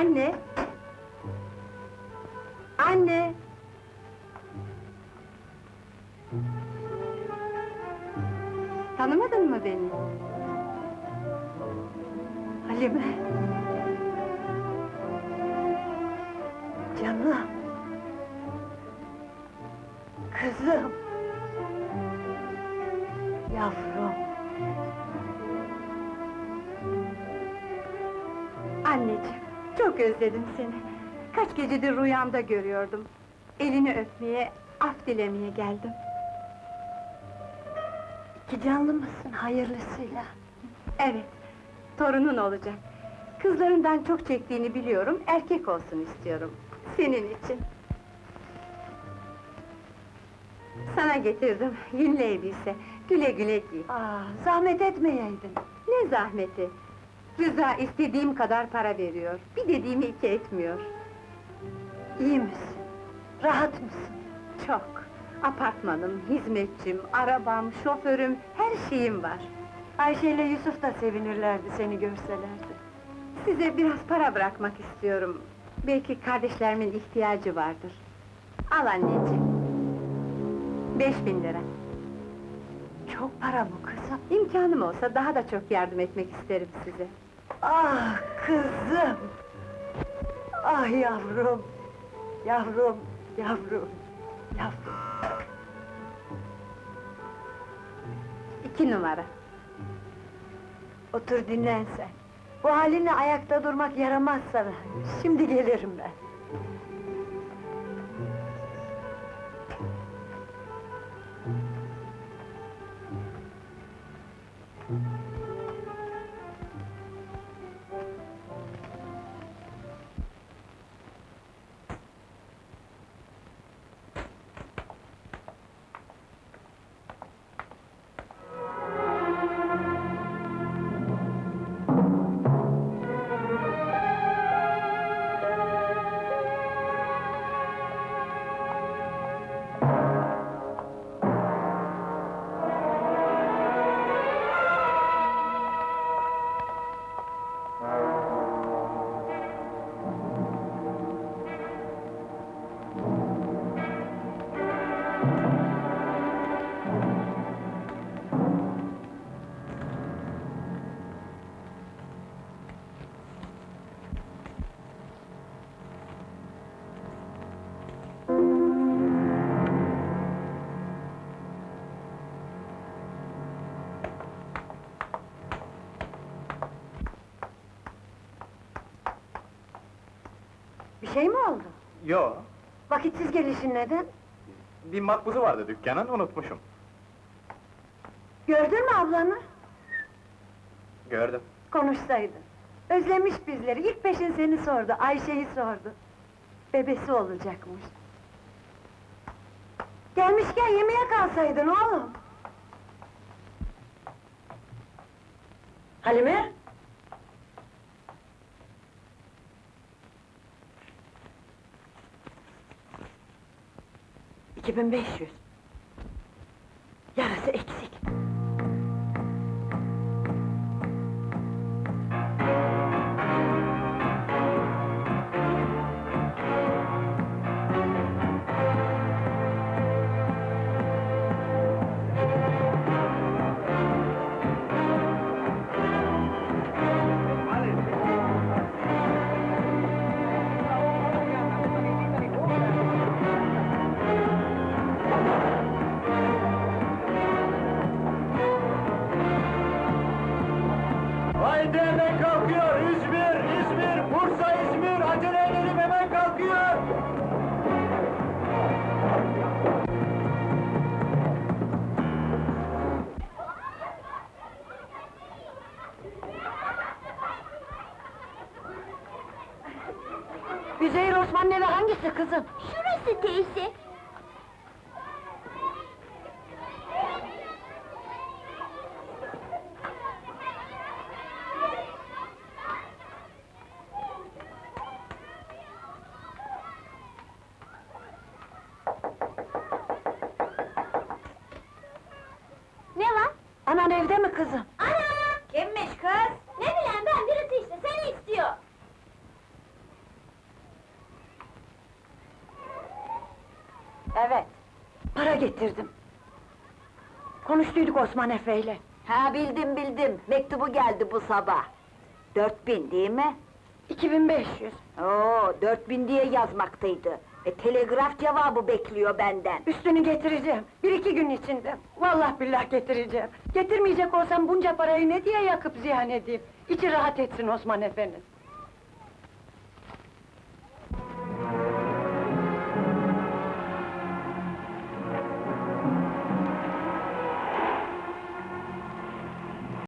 Anne! Anne! Tanımadın mı beni? Halime! Canım! Kızım! Yavrum! Anneciğim, çok özledim seni. Kaç gecedir rüyamda görüyordum. Elini öpmeye, af dilemeye geldim. İki canlı mısın hayırlısıyla? Evet, torunun olacak. Kızlarından çok çektiğini biliyorum, erkek olsun istiyorum. Senin için. Sana getirdim, yünlü elbise. Güle güle giy. Aa, zahmet etmeyeydin. Ne zahmeti! Rıza istediğim kadar para veriyor. Bir dediğimi iki etmiyor. İyi misin? Rahat mısın? Çok. Apartmanım, hizmetçim, arabam, şoförüm, her şeyim var. Ayşe ile Yusuf da sevinirlerdi seni görselerdi. Size biraz para bırakmak istiyorum. Belki kardeşlerimin ihtiyacı vardır. Al anneciğim. Beş bin lira. Çok para bu kızım. İmkanım olsa daha da çok yardım etmek isterim size. Ah kızım! Ah yavrum! Yavrum, yavrum, yavrum! İki numara. Otur dinlen sen. Bu halinle ayakta durmak yaramaz sana. Şimdi gelirim ben. Bir şey mi oldu? Yo, Vakitsiz gelişin neden? bir makbuzu vardı dükkanın, unutmuşum. Gördün mü ablanı? Gördüm. Konuşsaydın. Özlemiş bizleri, ilk peşin seni sordu, Ayşe'yi sordu. Bebesi olacakmış. Gelmişken yemeğe kalsaydın oğlum. Halime? 2500. Üzeyir Osman'ın evi hangisi kızım? Şurası teyze. Ne var? Anan evde mi kızım? Evet. Para getirdim. Konuştuyduk Osman Efe'yle. Ha bildim bildim, mektubu geldi bu sabah. Dört bin değil mi? 2500. Oo, dört bin diye yazmaktaydı. E, telegraf cevabı bekliyor benden. Üstünü getireceğim. Bir iki gün içinde. Vallahi billah getireceğim. Getirmeyecek olsam bunca parayı ne diye yakıp ziyan edeyim? İçi rahat etsin Osman Efe'nin.